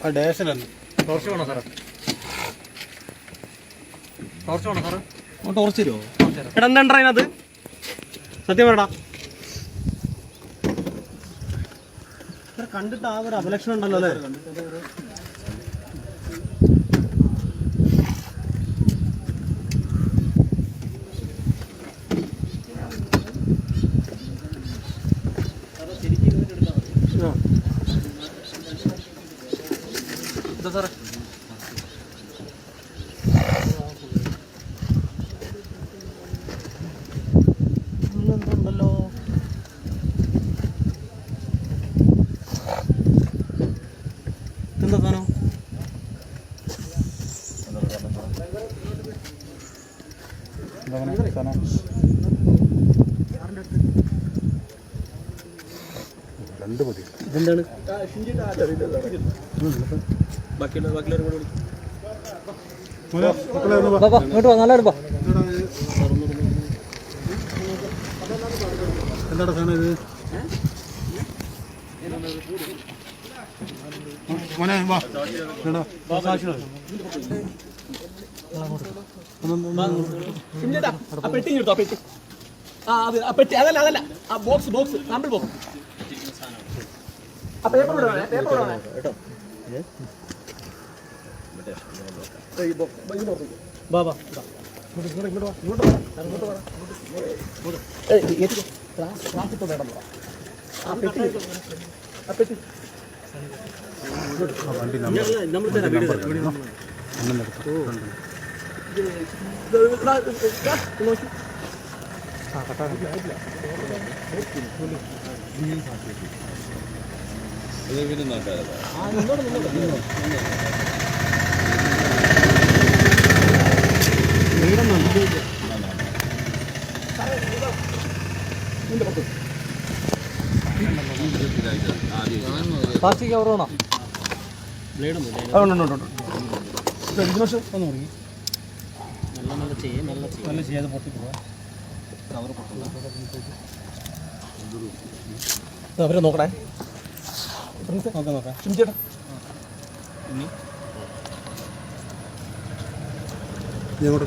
ആ ഡേഷനല്ല ടോർച്ച് വേണോ സാറേ? ടോർച്ച് വേണോ സാറേ? ടോർച്ച് തരുമോ? എടാ എന്താ അതിനകത്ത് സത്യം പറയടാ. കണ്ടിട്ട് ആ ഒരു അപലക്ഷണം ഉണ്ടല്ലോ അല്ലേ? സാറേ. ഉണ്ടല്ലോ എന്താ സാധനം? രണ്ട് മതി. ഇതെന്താണ്? ഇങ്ങോട്ട് വാ നല്ല എടുപ്പാ എന്താണ് സാധനം ഇത്? മോനെ വാ. ആ പെട്ടി എടുത്തോ പെട്ടി. ആ അത് ആ പെട്ടി അതല്ല അതല്ല. ആ ബോക്സ് ബോക്സ് സാമ്പിൾ ബോക്സ് ആ പേപ്പർ വിടണേ പേപ്പർ വിടണേ ബാ ക്ലാസ്സിൽ വേണം ആ പെട്ടി ആ പെട്ടി വണ്ടി നമ്പർ നമ്മൾ പ്ലാസ്റ്റിക് കവർ വേണോ? നല്ല ചെയ്യാതെ പൊട്ടി പോവാ അവരെ നോക്കണേ. നോക്കാം നോക്കാം. ഷിംചേട്ടാ ഇനി? ഇങ്ങോട്ട്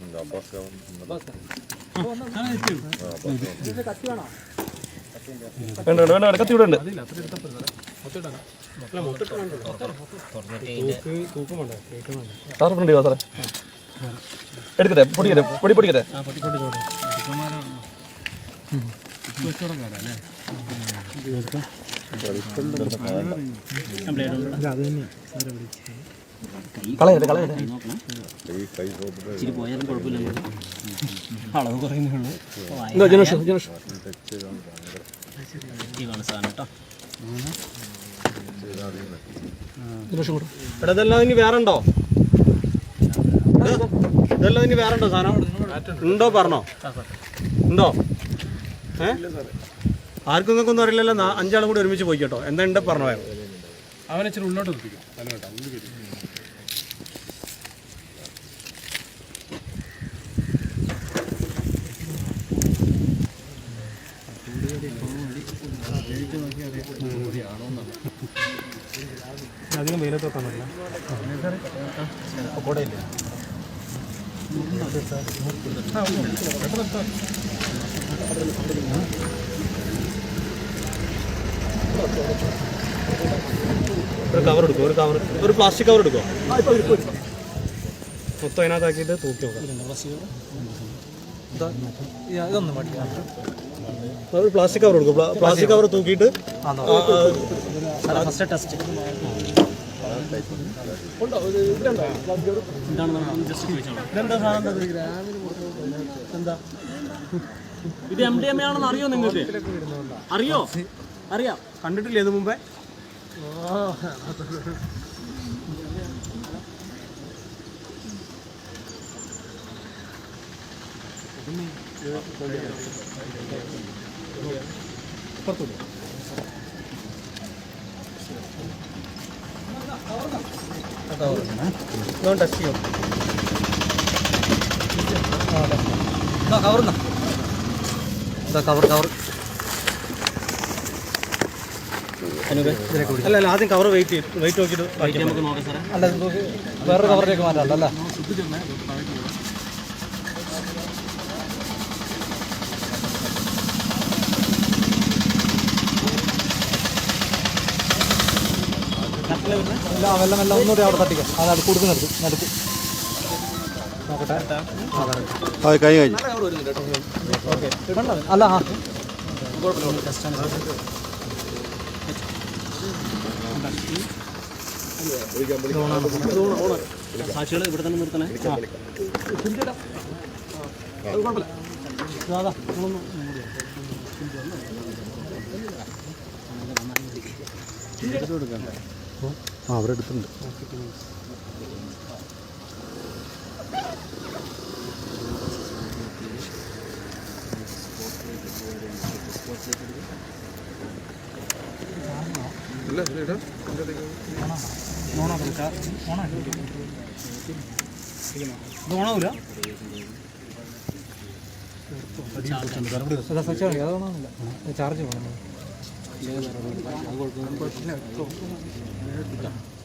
അടിച്ചു വേണ്ട വേണ്ട വേണ്ട കത്തി ഇവിടെ ഉണ്ട് സാറ് ഫ്രണ്ട് സാറേ. എടുക്കട്ടെ പൊടിക്കട്ടെ പൊടി പൊടിക്കട്ടെ. ജനോഷ് ജനോഷ്. കൂടെ. എടാ ഇതെല്ലാം ഇനി വേറെ ഉണ്ടോ? ഇത് ഇതെല്ലാം ഇനി വേറെ ഉണ്ടോ സാധനം? ഉണ്ടോ പറഞ്ഞോ? ഉണ്ടോ? ഏ? ആർക്കും നിങ്ങൾക്കൊന്നും അറിയില്ലല്ലോ. നാ- അഞ്ചാളും കൂടി ഒരുമിച്ച് പോയി കേട്ടോ എന്താ ഉണ്ട് പറഞ്ഞോ. അവനെ ഇച്ചിരി ഉള്ളോട്ട് വെക്കാൻ പറ്റില്ല കൂടെയില്ല ഒരു കവർ എടുക്കും ഒരു കവർ ഒരു പ്ലാസ്റ്റിക് കവർ എടുക്കോ. മൊത്തം അതിനകത്താക്കിയിട്ട് തൂക്കി നോക്കാം. ഇതൊന്നും മതി ഒരു പ്ലാസ്റ്റിക് കവർ എടുക്കും. പ്ലാസ്റ്റിക് കവർ തൂക്കിയിട്ട് ഫസ്റ്റ് ടെസ്റ്റ് ഇത് എം ഡി എം എ ആണെന്ന് അറിയോ നിങ്ങൾക്ക്? അറിയോ? അറിയാം. കണ്ടിട്ടില്ലേ ഇത് മുമ്പേ? പുറത്തുള്ളൂ കവർ കവർ അല്ല അല്ല ആദ്യം കവർ വെയിറ്റ് ചെയ്യും വെയിറ്റ് നോക്കിയിട്ട് അല്ല വേറൊരു കവറിലേക്ക് മാറ്റാമല്ലോ അല്ലേ ഇല്ല വെള്ളം വെള്ളം ഒന്നുകൂടി അവിടെ തട്ടിക്കാം. അത് അത് കൊടുക്കുന്നെടുത്ത് എടുത്ത് നോക്കട്ടെ. ആ കൈ കഴിഞ്ഞു അല്ല ആ. സാക്ഷികൾ ഇവിടെ തന്നെ നിർത്തണേ. ആ അവിടെ എടുത്തിട്ടുണ്ട് ഓണാവൂല കാണിക്കാം അതൊന്നുമില്ല ചാർജ് വേണം 네, 네, 네, 네.